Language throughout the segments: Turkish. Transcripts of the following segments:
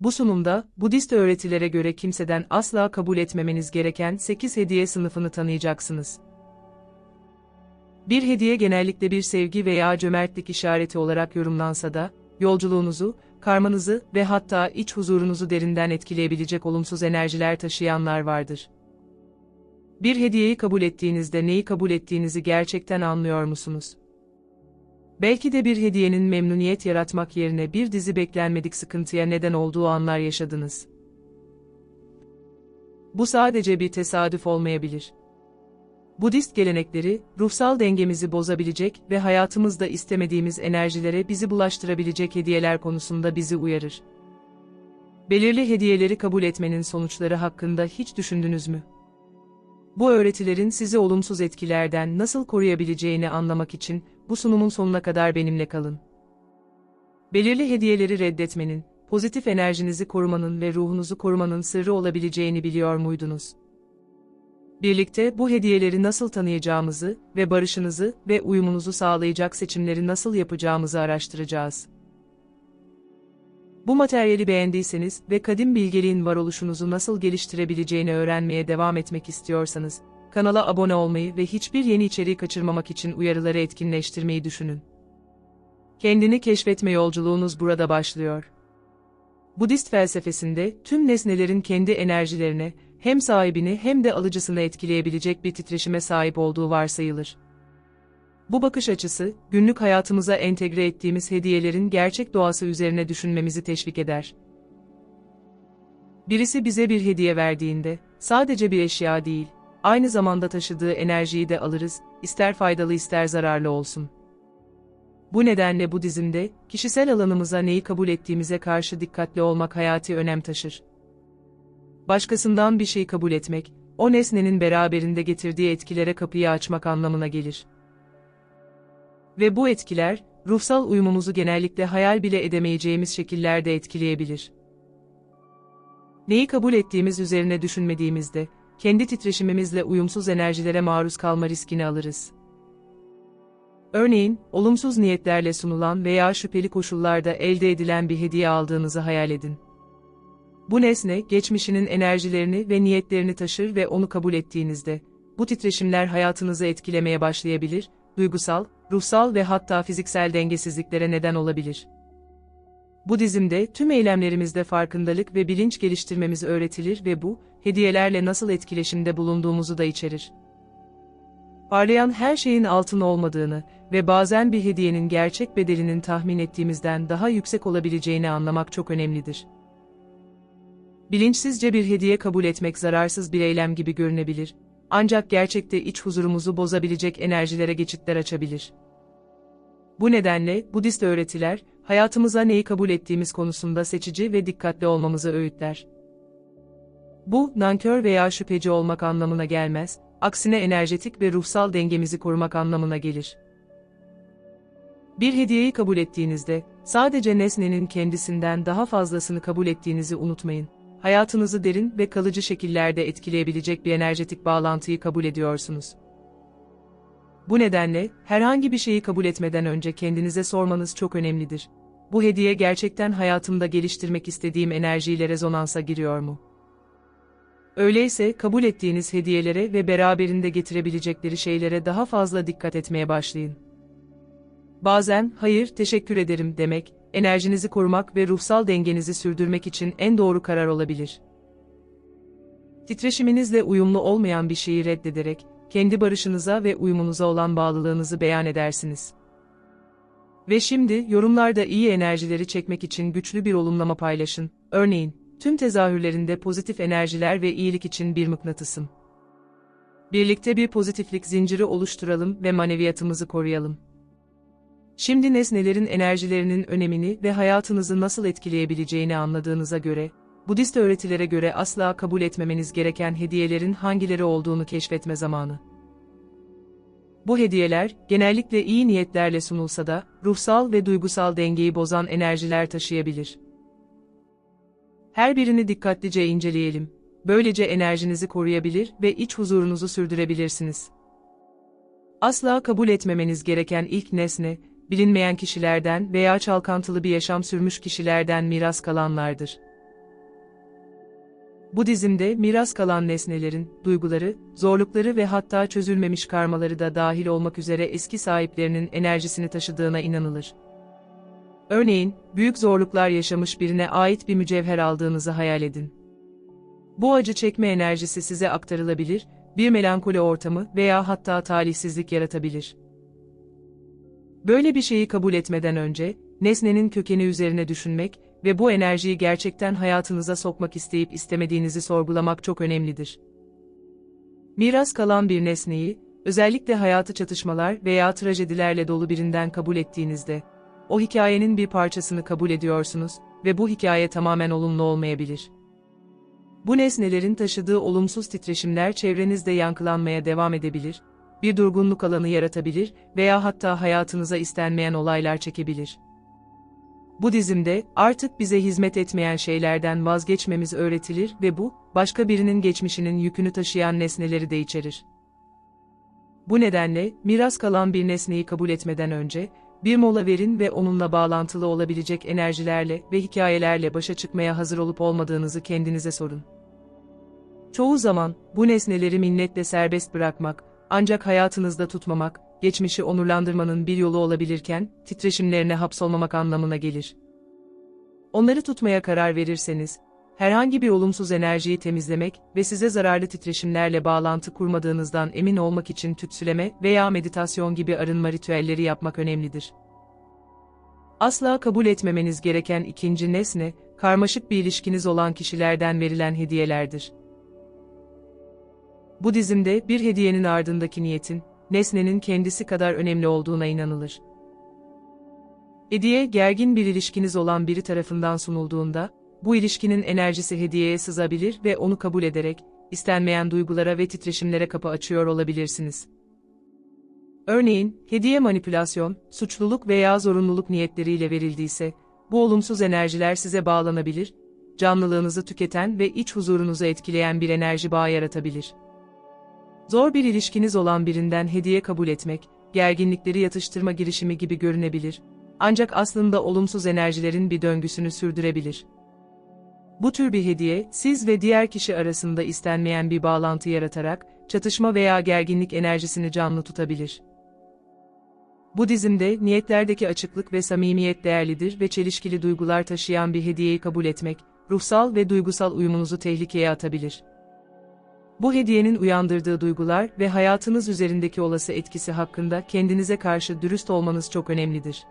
Bu sunumda, Budist öğretilere göre kimseden asla kabul etmemeniz gereken 8 hediye sınıfını tanıyacaksınız. Bir hediye genellikle bir sevgi veya cömertlik işareti olarak yorumlansa da, yolculuğunuzu, karmanızı ve hatta iç huzurunuzu derinden etkileyebilecek olumsuz enerjiler taşıyanlar vardır. Bir hediyeyi kabul ettiğinizde neyi kabul ettiğinizi gerçekten anlıyor musunuz? Belki de bir hediyenin memnuniyet yaratmak yerine bir dizi beklenmedik sıkıntıya neden olduğu anlar yaşadınız. Bu sadece bir tesadüf olmayabilir. Budist gelenekleri, ruhsal dengemizi bozabilecek ve hayatımızda istemediğimiz enerjilere bizi bulaştırabilecek hediyeler konusunda bizi uyarır. Belirli hediyeleri kabul etmenin sonuçları hakkında hiç düşündünüz mü? Bu öğretilerin sizi olumsuz etkilerden nasıl koruyabileceğini anlamak için bu sunumun sonuna kadar benimle kalın. Belirli hediyeleri reddetmenin, pozitif enerjinizi korumanın ve ruhunuzu korumanın sırrı olabileceğini biliyor muydunuz? Birlikte bu hediyeleri nasıl tanıyacağımızı ve barışınızı ve uyumunuzu sağlayacak seçimleri nasıl yapacağımızı araştıracağız. Bu materyali beğendiyseniz ve kadim bilgeliğin varoluşunuzu nasıl geliştirebileceğini öğrenmeye devam etmek istiyorsanız, kanala abone olmayı ve hiçbir yeni içeriği kaçırmamak için uyarıları etkinleştirmeyi düşünün. Kendini keşfetme yolculuğunuz burada başlıyor. Budist felsefesinde tüm nesnelerin kendi enerjilerine, hem sahibini hem de alıcısını etkileyebilecek bir titreşime sahip olduğu varsayılır. Bu bakış açısı, günlük hayatımıza entegre ettiğimiz hediyelerin gerçek doğası üzerine düşünmemizi teşvik eder. Birisi bize bir hediye verdiğinde, sadece bir eşya değil, aynı zamanda taşıdığı enerjiyi de alırız, ister faydalı ister zararlı olsun. Bu nedenle Budizm'de, kişisel alanımıza neyi kabul ettiğimize karşı dikkatli olmak hayati önem taşır. Başkasından bir şey kabul etmek, o nesnenin beraberinde getirdiği etkilere kapıyı açmak anlamına gelir. Ve bu etkiler, ruhsal uyumumuzu genellikle hayal bile edemeyeceğimiz şekillerde etkileyebilir. Neyi kabul ettiğimiz üzerine düşünmediğimizde, kendi titreşimimizle uyumsuz enerjilere maruz kalma riskini alırız. Örneğin, olumsuz niyetlerle sunulan veya şüpheli koşullarda elde edilen bir hediye aldığınızı hayal edin. Bu nesne, geçmişinin enerjilerini ve niyetlerini taşır ve onu kabul ettiğinizde, bu titreşimler hayatınızı etkilemeye başlayabilir, duygusal, ruhsal ve hatta fiziksel dengesizliklere neden olabilir. Budizm'de tüm eylemlerimizde farkındalık ve bilinç geliştirmemiz öğretilir ve bu, hediyelerle nasıl etkileşimde bulunduğumuzu da içerir. Parlayan her şeyin altın olmadığını ve bazen bir hediyenin gerçek bedelinin tahmin ettiğimizden daha yüksek olabileceğini anlamak çok önemlidir. Bilinçsizce bir hediye kabul etmek zararsız bir eylem gibi görünebilir, ancak gerçekte iç huzurumuzu bozabilecek enerjilere geçitler açabilir. Bu nedenle Budist öğretiler, hayatımıza neyi kabul ettiğimiz konusunda seçici ve dikkatli olmamızı öğütler. Bu, nankör veya şüpheci olmak anlamına gelmez, aksine enerjetik ve ruhsal dengemizi korumak anlamına gelir. Bir hediyeyi kabul ettiğinizde, sadece nesnenin kendisinden daha fazlasını kabul ettiğinizi unutmayın. Hayatınızı derin ve kalıcı şekillerde etkileyebilecek bir enerjetik bağlantıyı kabul ediyorsunuz. Bu nedenle, herhangi bir şeyi kabul etmeden önce kendinize sormanız çok önemlidir. Bu hediye gerçekten hayatımda geliştirmek istediğim enerjiyle rezonansa giriyor mu? Öyleyse kabul ettiğiniz hediyelere ve beraberinde getirebilecekleri şeylere daha fazla dikkat etmeye başlayın. Bazen, hayır, teşekkür ederim demek, enerjinizi korumak ve ruhsal dengenizi sürdürmek için en doğru karar olabilir. Titreşiminizle uyumlu olmayan bir şeyi reddederek, kendi barışınıza ve uyumunuza olan bağlılığınızı beyan edersiniz. Ve şimdi, yorumlarda iyi enerjileri çekmek için güçlü bir olumlama paylaşın. Örneğin, tüm tezahürlerinde pozitif enerjiler ve iyilik için bir mıknatısım. Birlikte bir pozitiflik zinciri oluşturalım ve maneviyatımızı koruyalım. Şimdi nesnelerin enerjilerinin önemini ve hayatınızı nasıl etkileyebileceğini anladığınıza göre, Budist öğretilere göre asla kabul etmemeniz gereken hediyelerin hangileri olduğunu keşfetme zamanı. Bu hediyeler, genellikle iyi niyetlerle sunulsa da, ruhsal ve duygusal dengeyi bozan enerjiler taşıyabilir. Her birini dikkatlice inceleyelim. Böylece enerjinizi koruyabilir ve iç huzurunuzu sürdürebilirsiniz. Asla kabul etmemeniz gereken ilk nesne, bilinmeyen kişilerden veya çalkantılı bir yaşam sürmüş kişilerden miras kalanlardır. Bu dizimde miras kalan nesnelerin, duyguları, zorlukları ve hatta çözülmemiş karmaları da dahil olmak üzere eski sahiplerinin enerjisini taşıdığına inanılır. Örneğin, büyük zorluklar yaşamış birine ait bir mücevher aldığınızı hayal edin. Bu acı çekme enerjisi size aktarılabilir, bir melankoli ortamı veya hatta talihsizlik yaratabilir. Böyle bir şeyi kabul etmeden önce, nesnenin kökeni üzerine düşünmek ve bu enerjiyi gerçekten hayatınıza sokmak isteyip istemediğinizi sorgulamak çok önemlidir. Miras kalan bir nesneyi, özellikle hayatı çatışmalar veya trajedilerle dolu birinden kabul ettiğinizde, o hikayenin bir parçasını kabul ediyorsunuz ve bu hikaye tamamen olumlu olmayabilir. Bu nesnelerin taşıdığı olumsuz titreşimler çevrenizde yankılanmaya devam edebilir, bir durgunluk alanı yaratabilir veya hatta hayatınıza istenmeyen olaylar çekebilir. Bu dizimde artık bize hizmet etmeyen şeylerden vazgeçmemiz öğretilir ve bu, başka birinin geçmişinin yükünü taşıyan nesneleri de içerir. Bu nedenle, miras kalan bir nesneyi kabul etmeden önce, bir mola verin ve onunla bağlantılı olabilecek enerjilerle ve hikayelerle başa çıkmaya hazır olup olmadığınızı kendinize sorun. Çoğu zaman, bu nesneleri minnetle serbest bırakmak, ancak hayatınızda tutmamak, geçmişi onurlandırmanın bir yolu olabilirken, titreşimlerine hapsolmamak anlamına gelir. Onları tutmaya karar verirseniz, herhangi bir olumsuz enerjiyi temizlemek ve size zararlı titreşimlerle bağlantı kurmadığınızdan emin olmak için tütsüleme veya meditasyon gibi arınma ritüelleri yapmak önemlidir. Asla kabul etmemeniz gereken ikinci nesne, karmaşık bir ilişkiniz olan kişilerden verilen hediyelerdir. Bu dizimde bir hediyenin ardındaki niyetin, nesnenin kendisi kadar önemli olduğuna inanılır. Hediye, gergin bir ilişkiniz olan biri tarafından sunulduğunda, bu ilişkinin enerjisi hediyeye sızabilir ve onu kabul ederek, istenmeyen duygulara ve titreşimlere kapı açıyor olabilirsiniz. Örneğin, hediye manipülasyon, suçluluk veya zorunluluk niyetleriyle verildiyse, bu olumsuz enerjiler size bağlanabilir, canlılığınızı tüketen ve iç huzurunuzu etkileyen bir enerji bağı yaratabilir. Zor bir ilişkiniz olan birinden hediye kabul etmek, gerginlikleri yatıştırma girişimi gibi görünebilir. Ancak aslında olumsuz enerjilerin bir döngüsünü sürdürebilir. Bu tür bir hediye, siz ve diğer kişi arasında istenmeyen bir bağlantı yaratarak, çatışma veya gerginlik enerjisini canlı tutabilir. Bu dizimde, niyetlerdeki açıklık ve samimiyet değerlidir ve çelişkili duygular taşıyan bir hediyeyi kabul etmek, ruhsal ve duygusal uyumunuzu tehlikeye atabilir. Bu hediyenin uyandırdığı duygular ve hayatınız üzerindeki olası etkisi hakkında kendinize karşı dürüst olmanız çok önemlidir.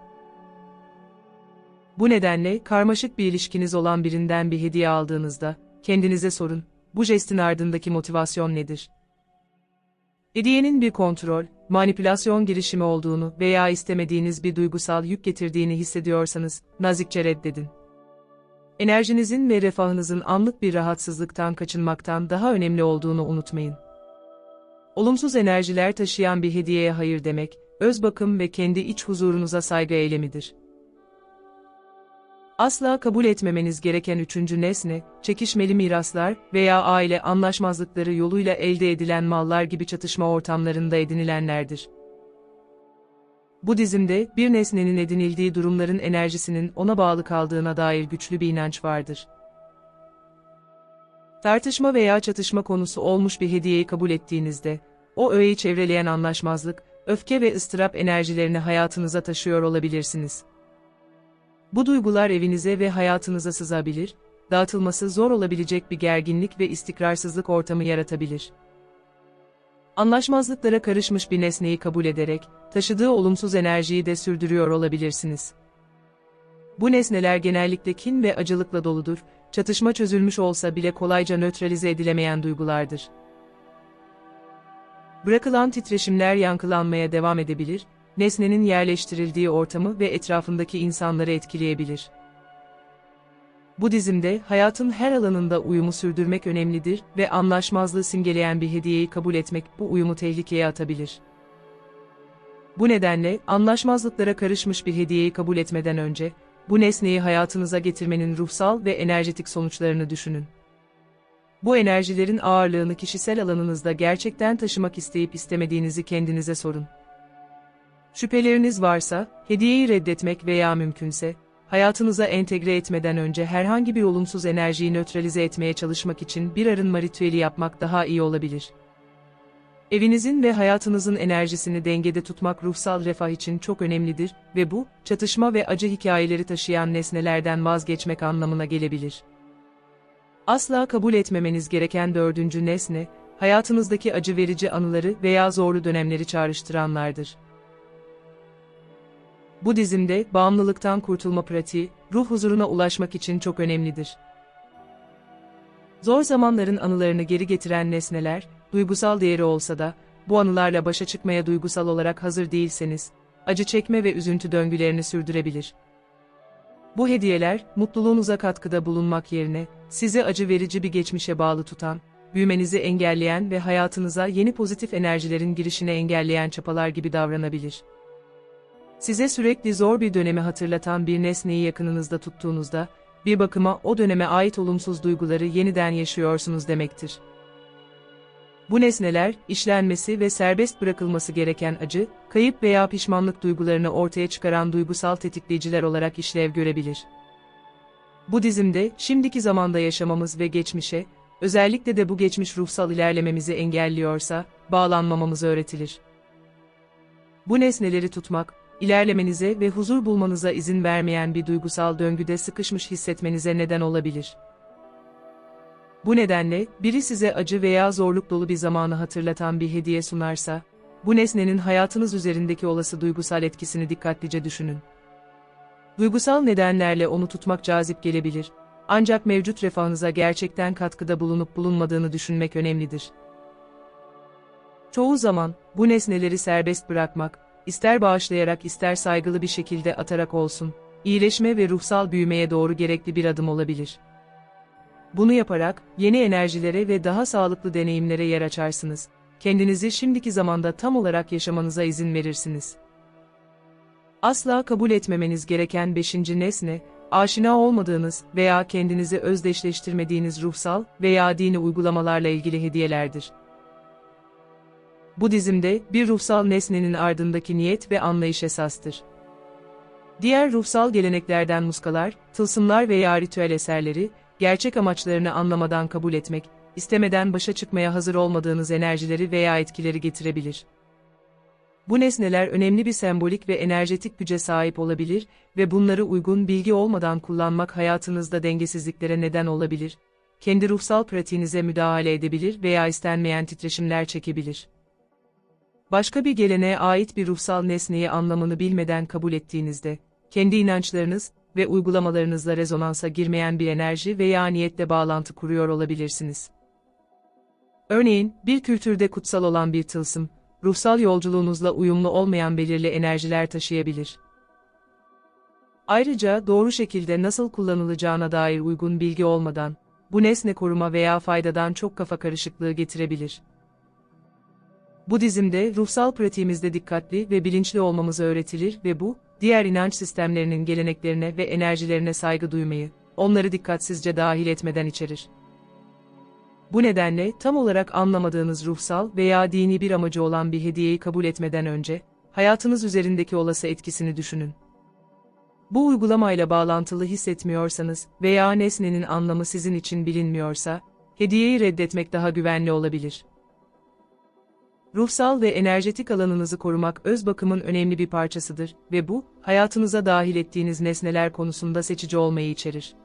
Bu nedenle karmaşık bir ilişkiniz olan birinden bir hediye aldığınızda kendinize sorun, bu jestin ardındaki motivasyon nedir? Hediyenin bir kontrol, manipülasyon girişimi olduğunu veya istemediğiniz bir duygusal yük getirdiğini hissediyorsanız nazikçe reddedin enerjinizin ve refahınızın anlık bir rahatsızlıktan kaçınmaktan daha önemli olduğunu unutmayın. Olumsuz enerjiler taşıyan bir hediyeye hayır demek, öz bakım ve kendi iç huzurunuza saygı eylemidir. Asla kabul etmemeniz gereken üçüncü nesne, çekişmeli miraslar veya aile anlaşmazlıkları yoluyla elde edilen mallar gibi çatışma ortamlarında edinilenlerdir. Bu dizimde bir nesnenin edinildiği durumların enerjisinin ona bağlı kaldığına dair güçlü bir inanç vardır. Tartışma veya çatışma konusu olmuş bir hediyeyi kabul ettiğinizde, o öğeyi çevreleyen anlaşmazlık, öfke ve ıstırap enerjilerini hayatınıza taşıyor olabilirsiniz. Bu duygular evinize ve hayatınıza sızabilir, dağıtılması zor olabilecek bir gerginlik ve istikrarsızlık ortamı yaratabilir. Anlaşmazlıklara karışmış bir nesneyi kabul ederek, taşıdığı olumsuz enerjiyi de sürdürüyor olabilirsiniz. Bu nesneler genellikle kin ve acılıkla doludur, çatışma çözülmüş olsa bile kolayca nötralize edilemeyen duygulardır. Bırakılan titreşimler yankılanmaya devam edebilir, nesnenin yerleştirildiği ortamı ve etrafındaki insanları etkileyebilir. Bu dizimde hayatın her alanında uyumu sürdürmek önemlidir ve anlaşmazlığı simgeleyen bir hediyeyi kabul etmek bu uyumu tehlikeye atabilir. Bu nedenle anlaşmazlıklara karışmış bir hediyeyi kabul etmeden önce bu nesneyi hayatınıza getirmenin ruhsal ve enerjetik sonuçlarını düşünün. Bu enerjilerin ağırlığını kişisel alanınızda gerçekten taşımak isteyip istemediğinizi kendinize sorun. Şüpheleriniz varsa, hediyeyi reddetmek veya mümkünse, hayatınıza entegre etmeden önce herhangi bir olumsuz enerjiyi nötralize etmeye çalışmak için bir arınma ritüeli yapmak daha iyi olabilir. Evinizin ve hayatınızın enerjisini dengede tutmak ruhsal refah için çok önemlidir ve bu, çatışma ve acı hikayeleri taşıyan nesnelerden vazgeçmek anlamına gelebilir. Asla kabul etmemeniz gereken dördüncü nesne, hayatınızdaki acı verici anıları veya zorlu dönemleri çağrıştıranlardır. Bu dizimde bağımlılıktan kurtulma pratiği, ruh huzuruna ulaşmak için çok önemlidir. Zor zamanların anılarını geri getiren nesneler, duygusal değeri olsa da, bu anılarla başa çıkmaya duygusal olarak hazır değilseniz, acı çekme ve üzüntü döngülerini sürdürebilir. Bu hediyeler, mutluluğunuza katkıda bulunmak yerine, sizi acı verici bir geçmişe bağlı tutan, büyümenizi engelleyen ve hayatınıza yeni pozitif enerjilerin girişine engelleyen çapalar gibi davranabilir. Size sürekli zor bir dönemi hatırlatan bir nesneyi yakınınızda tuttuğunuzda, bir bakıma o döneme ait olumsuz duyguları yeniden yaşıyorsunuz demektir. Bu nesneler, işlenmesi ve serbest bırakılması gereken acı, kayıp veya pişmanlık duygularını ortaya çıkaran duygusal tetikleyiciler olarak işlev görebilir. Bu dizimde, şimdiki zamanda yaşamamız ve geçmişe, özellikle de bu geçmiş ruhsal ilerlememizi engelliyorsa, bağlanmamamız öğretilir. Bu nesneleri tutmak, ilerlemenize ve huzur bulmanıza izin vermeyen bir duygusal döngüde sıkışmış hissetmenize neden olabilir. Bu nedenle, biri size acı veya zorluk dolu bir zamanı hatırlatan bir hediye sunarsa, bu nesnenin hayatınız üzerindeki olası duygusal etkisini dikkatlice düşünün. Duygusal nedenlerle onu tutmak cazip gelebilir. Ancak mevcut refahınıza gerçekten katkıda bulunup bulunmadığını düşünmek önemlidir. Çoğu zaman, bu nesneleri serbest bırakmak, ister bağışlayarak ister saygılı bir şekilde atarak olsun, iyileşme ve ruhsal büyümeye doğru gerekli bir adım olabilir. Bunu yaparak, yeni enerjilere ve daha sağlıklı deneyimlere yer açarsınız. Kendinizi şimdiki zamanda tam olarak yaşamanıza izin verirsiniz. Asla kabul etmemeniz gereken beşinci nesne, aşina olmadığınız veya kendinizi özdeşleştirmediğiniz ruhsal veya dini uygulamalarla ilgili hediyelerdir. Bu dizimde bir ruhsal nesnenin ardındaki niyet ve anlayış esastır. Diğer ruhsal geleneklerden muskalar, tılsımlar veya ritüel eserleri, gerçek amaçlarını anlamadan kabul etmek, istemeden başa çıkmaya hazır olmadığınız enerjileri veya etkileri getirebilir. Bu nesneler önemli bir sembolik ve enerjetik güce sahip olabilir ve bunları uygun bilgi olmadan kullanmak hayatınızda dengesizliklere neden olabilir. Kendi ruhsal pratiğinize müdahale edebilir veya istenmeyen titreşimler çekebilir. Başka bir geleneğe ait bir ruhsal nesneyi anlamını bilmeden kabul ettiğinizde, kendi inançlarınız ve uygulamalarınızla rezonansa girmeyen bir enerji veya niyetle bağlantı kuruyor olabilirsiniz. Örneğin, bir kültürde kutsal olan bir tılsım, ruhsal yolculuğunuzla uyumlu olmayan belirli enerjiler taşıyabilir. Ayrıca doğru şekilde nasıl kullanılacağına dair uygun bilgi olmadan, bu nesne koruma veya faydadan çok kafa karışıklığı getirebilir. Bu dizimde ruhsal pratiğimizde dikkatli ve bilinçli olmamız öğretilir ve bu, diğer inanç sistemlerinin geleneklerine ve enerjilerine saygı duymayı, onları dikkatsizce dahil etmeden içerir. Bu nedenle tam olarak anlamadığınız ruhsal veya dini bir amacı olan bir hediyeyi kabul etmeden önce, hayatınız üzerindeki olası etkisini düşünün. Bu uygulamayla bağlantılı hissetmiyorsanız veya nesnenin anlamı sizin için bilinmiyorsa, hediyeyi reddetmek daha güvenli olabilir. Ruhsal ve enerjetik alanınızı korumak öz bakımın önemli bir parçasıdır ve bu, hayatınıza dahil ettiğiniz nesneler konusunda seçici olmayı içerir.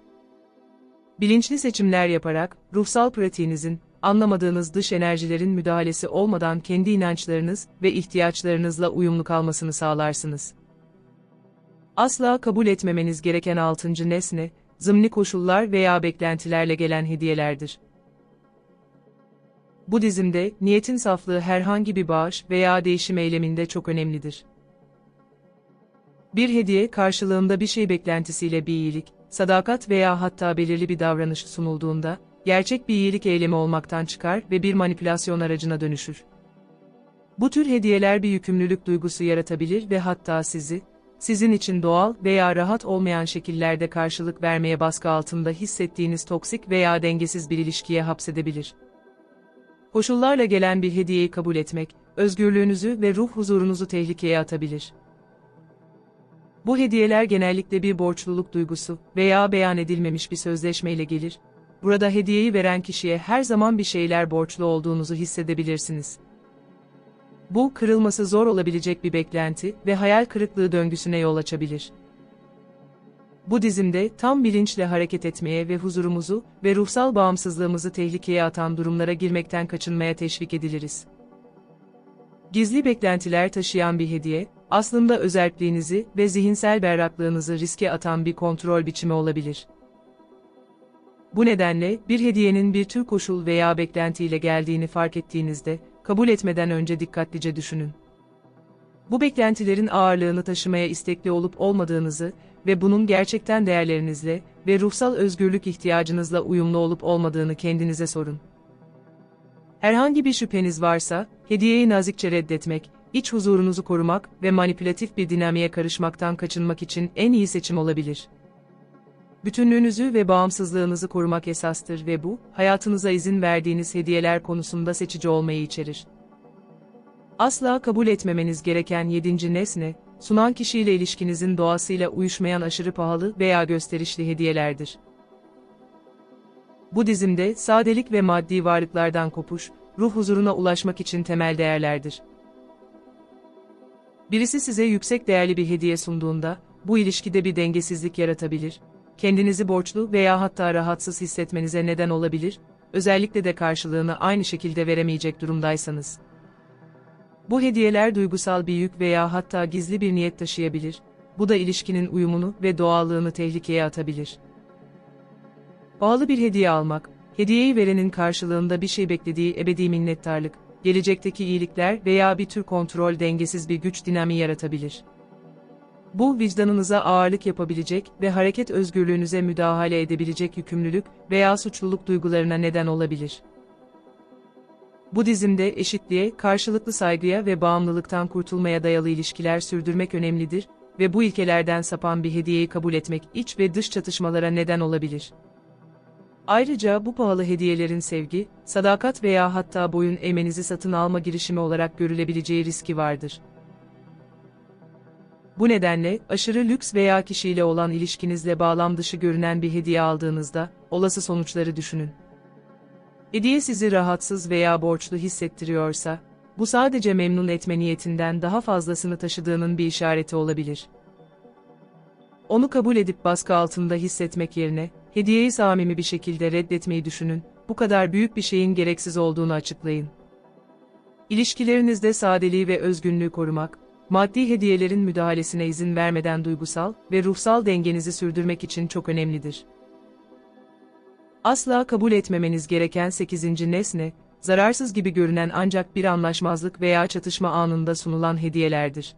Bilinçli seçimler yaparak, ruhsal pratiğinizin, anlamadığınız dış enerjilerin müdahalesi olmadan kendi inançlarınız ve ihtiyaçlarınızla uyumlu kalmasını sağlarsınız. Asla kabul etmemeniz gereken altıncı nesne, zımni koşullar veya beklentilerle gelen hediyelerdir. Bu dizimde, niyetin saflığı herhangi bir bağış veya değişim eyleminde çok önemlidir. Bir hediye karşılığında bir şey beklentisiyle bir iyilik, sadakat veya hatta belirli bir davranış sunulduğunda, gerçek bir iyilik eylemi olmaktan çıkar ve bir manipülasyon aracına dönüşür. Bu tür hediyeler bir yükümlülük duygusu yaratabilir ve hatta sizi, sizin için doğal veya rahat olmayan şekillerde karşılık vermeye baskı altında hissettiğiniz toksik veya dengesiz bir ilişkiye hapsedebilir. Koşullarla gelen bir hediyeyi kabul etmek, özgürlüğünüzü ve ruh huzurunuzu tehlikeye atabilir. Bu hediyeler genellikle bir borçluluk duygusu veya beyan edilmemiş bir sözleşmeyle gelir. Burada hediyeyi veren kişiye her zaman bir şeyler borçlu olduğunuzu hissedebilirsiniz. Bu, kırılması zor olabilecek bir beklenti ve hayal kırıklığı döngüsüne yol açabilir. Bu dizimde tam bilinçle hareket etmeye ve huzurumuzu ve ruhsal bağımsızlığımızı tehlikeye atan durumlara girmekten kaçınmaya teşvik ediliriz. Gizli beklentiler taşıyan bir hediye, aslında özelliğinizi ve zihinsel berraklığınızı riske atan bir kontrol biçimi olabilir. Bu nedenle bir hediyenin bir tür koşul veya beklentiyle geldiğini fark ettiğinizde, kabul etmeden önce dikkatlice düşünün. Bu beklentilerin ağırlığını taşımaya istekli olup olmadığınızı ve bunun gerçekten değerlerinizle ve ruhsal özgürlük ihtiyacınızla uyumlu olup olmadığını kendinize sorun. Herhangi bir şüpheniz varsa, hediyeyi nazikçe reddetmek, iç huzurunuzu korumak ve manipülatif bir dinamiğe karışmaktan kaçınmak için en iyi seçim olabilir. Bütünlüğünüzü ve bağımsızlığınızı korumak esastır ve bu, hayatınıza izin verdiğiniz hediyeler konusunda seçici olmayı içerir. Asla kabul etmemeniz gereken yedinci nesne, sunan kişiyle ilişkinizin doğasıyla uyuşmayan aşırı pahalı veya gösterişli hediyelerdir. Bu dizimde sadelik ve maddi varlıklardan kopuş, ruh huzuruna ulaşmak için temel değerlerdir. Birisi size yüksek değerli bir hediye sunduğunda, bu ilişkide bir dengesizlik yaratabilir, kendinizi borçlu veya hatta rahatsız hissetmenize neden olabilir, özellikle de karşılığını aynı şekilde veremeyecek durumdaysanız. Bu hediyeler duygusal bir yük veya hatta gizli bir niyet taşıyabilir, bu da ilişkinin uyumunu ve doğallığını tehlikeye atabilir. Pahalı bir hediye almak, hediyeyi verenin karşılığında bir şey beklediği ebedi minnettarlık, gelecekteki iyilikler veya bir tür kontrol dengesiz bir güç dinamiği yaratabilir. Bu vicdanınıza ağırlık yapabilecek ve hareket özgürlüğünüze müdahale edebilecek yükümlülük veya suçluluk duygularına neden olabilir. Bu dizimde eşitliğe, karşılıklı saygıya ve bağımlılıktan kurtulmaya dayalı ilişkiler sürdürmek önemlidir ve bu ilkelerden sapan bir hediyeyi kabul etmek iç ve dış çatışmalara neden olabilir. Ayrıca bu pahalı hediyelerin sevgi, sadakat veya hatta boyun eğmenizi satın alma girişimi olarak görülebileceği riski vardır. Bu nedenle, aşırı lüks veya kişiyle olan ilişkinizle bağlam dışı görünen bir hediye aldığınızda, olası sonuçları düşünün. Hediye sizi rahatsız veya borçlu hissettiriyorsa, bu sadece memnun etme niyetinden daha fazlasını taşıdığının bir işareti olabilir. Onu kabul edip baskı altında hissetmek yerine, hediyeyi samimi bir şekilde reddetmeyi düşünün, bu kadar büyük bir şeyin gereksiz olduğunu açıklayın. İlişkilerinizde sadeliği ve özgünlüğü korumak, maddi hediyelerin müdahalesine izin vermeden duygusal ve ruhsal dengenizi sürdürmek için çok önemlidir. Asla kabul etmemeniz gereken 8. nesne, zararsız gibi görünen ancak bir anlaşmazlık veya çatışma anında sunulan hediyelerdir.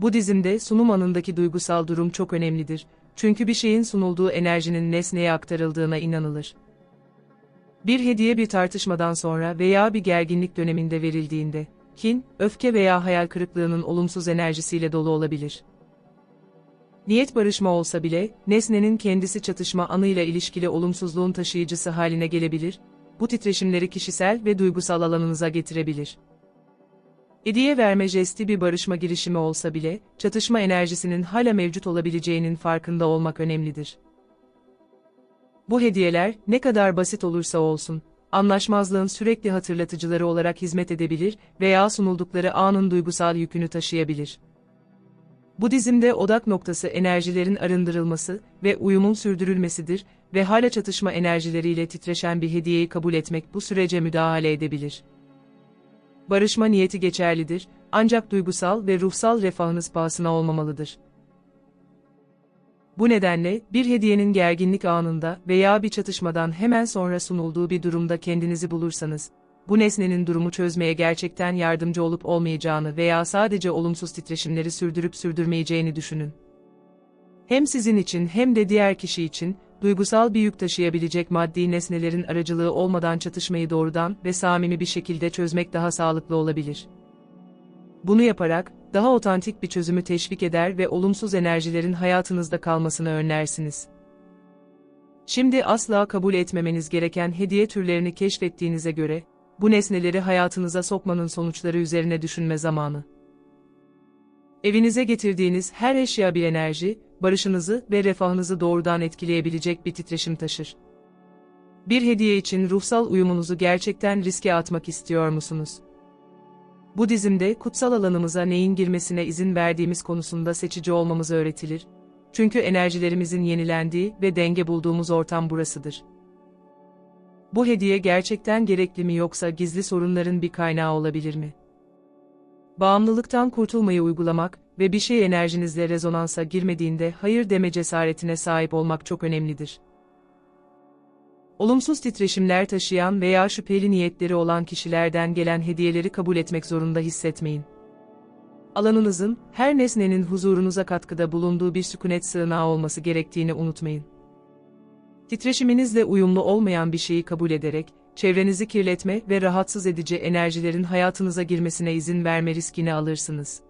Bu dizimde sunum anındaki duygusal durum çok önemlidir. Çünkü bir şeyin sunulduğu enerjinin nesneye aktarıldığına inanılır. Bir hediye bir tartışmadan sonra veya bir gerginlik döneminde verildiğinde, kin, öfke veya hayal kırıklığının olumsuz enerjisiyle dolu olabilir. Niyet barışma olsa bile, nesnenin kendisi çatışma anıyla ilişkili olumsuzluğun taşıyıcısı haline gelebilir, bu titreşimleri kişisel ve duygusal alanınıza getirebilir. Hediye verme jesti bir barışma girişimi olsa bile, çatışma enerjisinin hala mevcut olabileceğinin farkında olmak önemlidir. Bu hediyeler, ne kadar basit olursa olsun, anlaşmazlığın sürekli hatırlatıcıları olarak hizmet edebilir veya sunuldukları anın duygusal yükünü taşıyabilir. Bu dizimde odak noktası enerjilerin arındırılması ve uyumun sürdürülmesidir ve hala çatışma enerjileriyle titreşen bir hediyeyi kabul etmek bu sürece müdahale edebilir. Barışma niyeti geçerlidir, ancak duygusal ve ruhsal refahınız pahasına olmamalıdır. Bu nedenle, bir hediyenin gerginlik anında veya bir çatışmadan hemen sonra sunulduğu bir durumda kendinizi bulursanız, bu nesnenin durumu çözmeye gerçekten yardımcı olup olmayacağını veya sadece olumsuz titreşimleri sürdürüp sürdürmeyeceğini düşünün. Hem sizin için hem de diğer kişi için, duygusal bir yük taşıyabilecek maddi nesnelerin aracılığı olmadan çatışmayı doğrudan ve samimi bir şekilde çözmek daha sağlıklı olabilir. Bunu yaparak, daha otantik bir çözümü teşvik eder ve olumsuz enerjilerin hayatınızda kalmasını önlersiniz. Şimdi asla kabul etmemeniz gereken hediye türlerini keşfettiğinize göre, bu nesneleri hayatınıza sokmanın sonuçları üzerine düşünme zamanı. Evinize getirdiğiniz her eşya bir enerji, barışınızı ve refahınızı doğrudan etkileyebilecek bir titreşim taşır. Bir hediye için ruhsal uyumunuzu gerçekten riske atmak istiyor musunuz? Bu dizimde kutsal alanımıza neyin girmesine izin verdiğimiz konusunda seçici olmamız öğretilir. Çünkü enerjilerimizin yenilendiği ve denge bulduğumuz ortam burasıdır. Bu hediye gerçekten gerekli mi yoksa gizli sorunların bir kaynağı olabilir mi? Bağımlılıktan kurtulmayı uygulamak ve bir şey enerjinizle rezonansa girmediğinde hayır deme cesaretine sahip olmak çok önemlidir. Olumsuz titreşimler taşıyan veya şüpheli niyetleri olan kişilerden gelen hediyeleri kabul etmek zorunda hissetmeyin. Alanınızın, her nesnenin huzurunuza katkıda bulunduğu bir sükunet sığınağı olması gerektiğini unutmayın. Titreşiminizle uyumlu olmayan bir şeyi kabul ederek, çevrenizi kirletme ve rahatsız edici enerjilerin hayatınıza girmesine izin verme riskini alırsınız.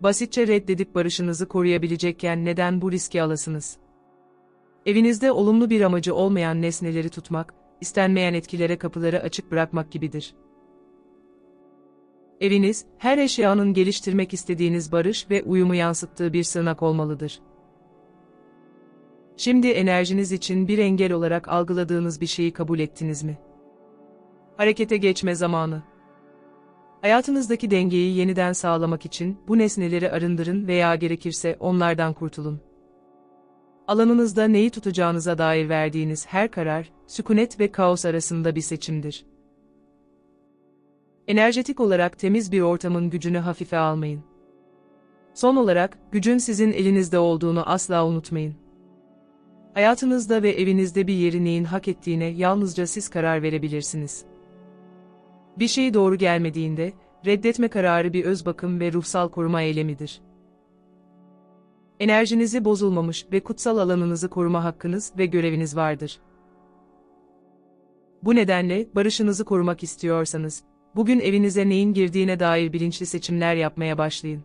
Basitçe reddedip barışınızı koruyabilecekken neden bu riski alasınız? Evinizde olumlu bir amacı olmayan nesneleri tutmak, istenmeyen etkilere kapıları açık bırakmak gibidir. Eviniz, her eşyanın geliştirmek istediğiniz barış ve uyumu yansıttığı bir sığınak olmalıdır. Şimdi enerjiniz için bir engel olarak algıladığınız bir şeyi kabul ettiniz mi? Harekete geçme zamanı. Hayatınızdaki dengeyi yeniden sağlamak için bu nesneleri arındırın veya gerekirse onlardan kurtulun. Alanınızda neyi tutacağınıza dair verdiğiniz her karar, sükunet ve kaos arasında bir seçimdir. Enerjetik olarak temiz bir ortamın gücünü hafife almayın. Son olarak, gücün sizin elinizde olduğunu asla unutmayın. Hayatınızda ve evinizde bir yeri neyin hak ettiğine yalnızca siz karar verebilirsiniz. Bir şey doğru gelmediğinde, reddetme kararı bir öz bakım ve ruhsal koruma eylemidir. Enerjinizi bozulmamış ve kutsal alanınızı koruma hakkınız ve göreviniz vardır. Bu nedenle, barışınızı korumak istiyorsanız, bugün evinize neyin girdiğine dair bilinçli seçimler yapmaya başlayın.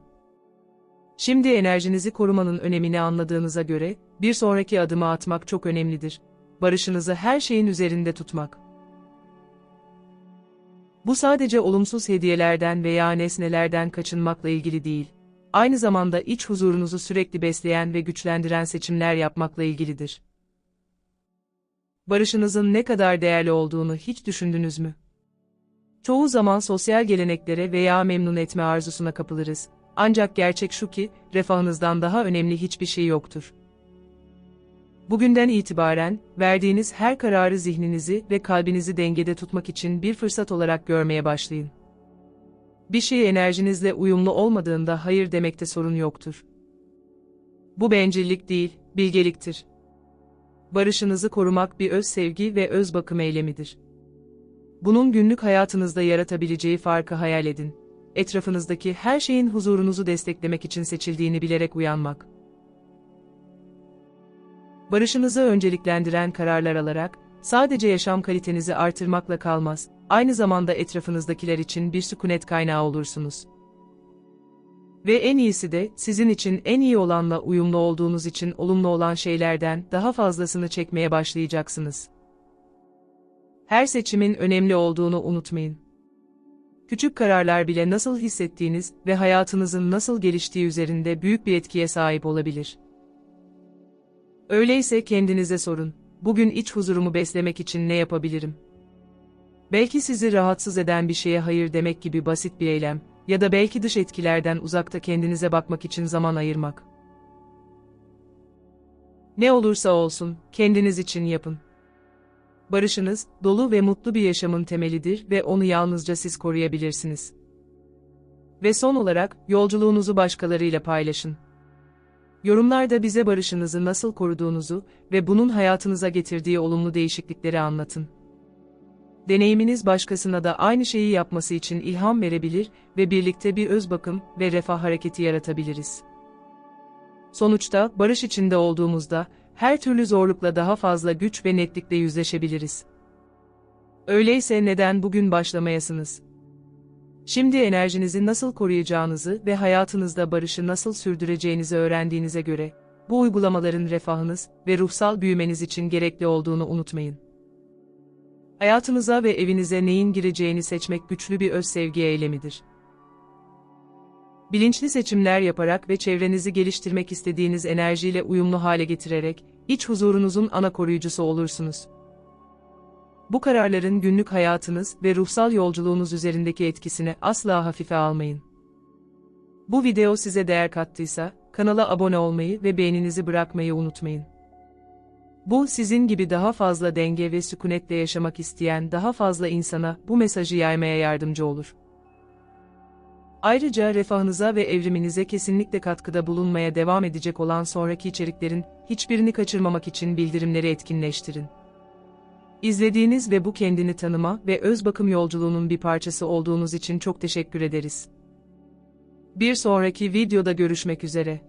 Şimdi enerjinizi korumanın önemini anladığınıza göre, bir sonraki adımı atmak çok önemlidir. Barışınızı her şeyin üzerinde tutmak. Bu sadece olumsuz hediyelerden veya nesnelerden kaçınmakla ilgili değil. Aynı zamanda iç huzurunuzu sürekli besleyen ve güçlendiren seçimler yapmakla ilgilidir. Barışınızın ne kadar değerli olduğunu hiç düşündünüz mü? Çoğu zaman sosyal geleneklere veya memnun etme arzusuna kapılırız. Ancak gerçek şu ki, refahınızdan daha önemli hiçbir şey yoktur. Bugünden itibaren, verdiğiniz her kararı zihninizi ve kalbinizi dengede tutmak için bir fırsat olarak görmeye başlayın. Bir şey enerjinizle uyumlu olmadığında hayır demekte sorun yoktur. Bu bencillik değil, bilgeliktir. Barışınızı korumak bir öz sevgi ve öz bakım eylemidir. Bunun günlük hayatınızda yaratabileceği farkı hayal edin. Etrafınızdaki her şeyin huzurunuzu desteklemek için seçildiğini bilerek uyanmak. Barışınızı önceliklendiren kararlar alarak, sadece yaşam kalitenizi artırmakla kalmaz, aynı zamanda etrafınızdakiler için bir sükunet kaynağı olursunuz. Ve en iyisi de, sizin için en iyi olanla uyumlu olduğunuz için olumlu olan şeylerden daha fazlasını çekmeye başlayacaksınız. Her seçimin önemli olduğunu unutmayın. Küçük kararlar bile nasıl hissettiğiniz ve hayatınızın nasıl geliştiği üzerinde büyük bir etkiye sahip olabilir. Öyleyse kendinize sorun. Bugün iç huzurumu beslemek için ne yapabilirim? Belki sizi rahatsız eden bir şeye hayır demek gibi basit bir eylem ya da belki dış etkilerden uzakta kendinize bakmak için zaman ayırmak. Ne olursa olsun, kendiniz için yapın. Barışınız, dolu ve mutlu bir yaşamın temelidir ve onu yalnızca siz koruyabilirsiniz. Ve son olarak, yolculuğunuzu başkalarıyla paylaşın. Yorumlarda bize barışınızı nasıl koruduğunuzu ve bunun hayatınıza getirdiği olumlu değişiklikleri anlatın. Deneyiminiz başkasına da aynı şeyi yapması için ilham verebilir ve birlikte bir öz bakım ve refah hareketi yaratabiliriz. Sonuçta barış içinde olduğumuzda her türlü zorlukla daha fazla güç ve netlikle yüzleşebiliriz. Öyleyse neden bugün başlamayasınız? Şimdi enerjinizi nasıl koruyacağınızı ve hayatınızda barışı nasıl sürdüreceğinizi öğrendiğinize göre, bu uygulamaların refahınız ve ruhsal büyümeniz için gerekli olduğunu unutmayın. Hayatınıza ve evinize neyin gireceğini seçmek güçlü bir öz sevgi eylemidir. Bilinçli seçimler yaparak ve çevrenizi geliştirmek istediğiniz enerjiyle uyumlu hale getirerek, iç huzurunuzun ana koruyucusu olursunuz. Bu kararların günlük hayatınız ve ruhsal yolculuğunuz üzerindeki etkisini asla hafife almayın. Bu video size değer kattıysa, kanala abone olmayı ve beğeninizi bırakmayı unutmayın. Bu sizin gibi daha fazla denge ve sükunetle yaşamak isteyen daha fazla insana bu mesajı yaymaya yardımcı olur. Ayrıca refahınıza ve evriminize kesinlikle katkıda bulunmaya devam edecek olan sonraki içeriklerin hiçbirini kaçırmamak için bildirimleri etkinleştirin. İzlediğiniz ve bu kendini tanıma ve öz bakım yolculuğunun bir parçası olduğunuz için çok teşekkür ederiz. Bir sonraki videoda görüşmek üzere.